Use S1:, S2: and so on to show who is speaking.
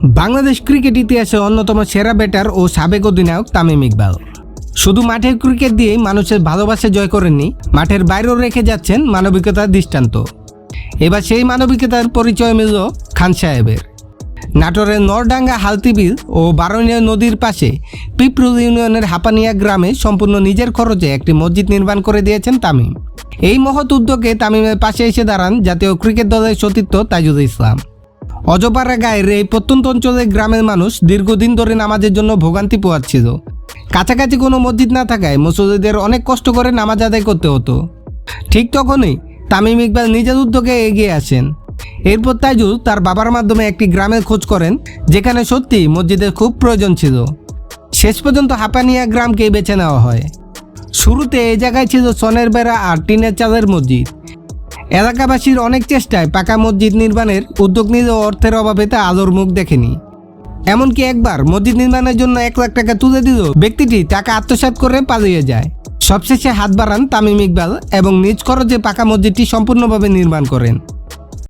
S1: Bangladesh cricket ইতিহাসে অন্যতম সেরা ব্যাটার ও সাবেক অধিনায়ক তামিম ইকবাল। শুধু মাঠের ক্রিকেট দিয়েই মানুষের ভালোবাসা জয় করেননি, মাঠের বাইরেও রেখে যাচ্ছেন মানবিকতার দৃষ্টান্ত। এবার সেই মানবিকতার পরিচয় মিলল খান সাহেবের। নাটোরের নরডাঙ্গা হালতিবিল ও বারণিয়া নদীর পাশে পিপরুল ইউনিয়নের হাপানিয়া গ্রামে সম্পূর্ণ নিজের খরচে একটি মসজিদ নির্মাণ করে দিয়েছেন তামিম। এই মহৎ উদ্যোগে তামিমের পাশে এসে দাঁড়ান জাতীয় ক্রিকেট দলের সতীর্থ তাইজুল ইসলাম। অজপাড়া গায়ের এই প্রত্যন্ত অঞ্চলের গ্রামের মানুষ দীর্ঘদিন ধরে নামাজের জন্য ভোগান্তি পোয়াচ্ছিল কাছাকাছি কোনো মসজিদ না থাকায় মুসল্লিদের অনেক কষ্ট করে নামাজ আদায় করতে হতো। ঠিক তখনই তামিম ইকবাল নিজের উদ্যোগে এগিয়ে আসেন। এরপর তাইজুল তার বাবার মাধ্যমে একটি গ্রামের খোঁজ করেন, যেখানে সত্যি মসজিদের খুব প্রয়োজন ছিল। শেষ পর্যন্ত হাপানিয়া গ্রামকেই বেছে নেওয়া হয়। শুরুতে এই জায়গায় ছিল সনের বেড়া আর টিনের চালের মসজিদ। এলাকাবাসীর অনেক চেষ্টায় পাকা মসজিদ নির্মাণের উদ্যোগ নিলেও অর্থের অভাবে তা আলোর মুখ দেখেনি। এমনকি একবার মসজিদ নির্মাণের জন্য এক লাখ টাকা তুলে দিল ব্যক্তিটি টাকা আত্মসাত করে পালিয়ে যায়। সবশেষে হাত বাড়ান তামিম ইকবাল এবং নিজ খরচে পাকা মসজিদটি সম্পূর্ণভাবে নির্মাণ করেন।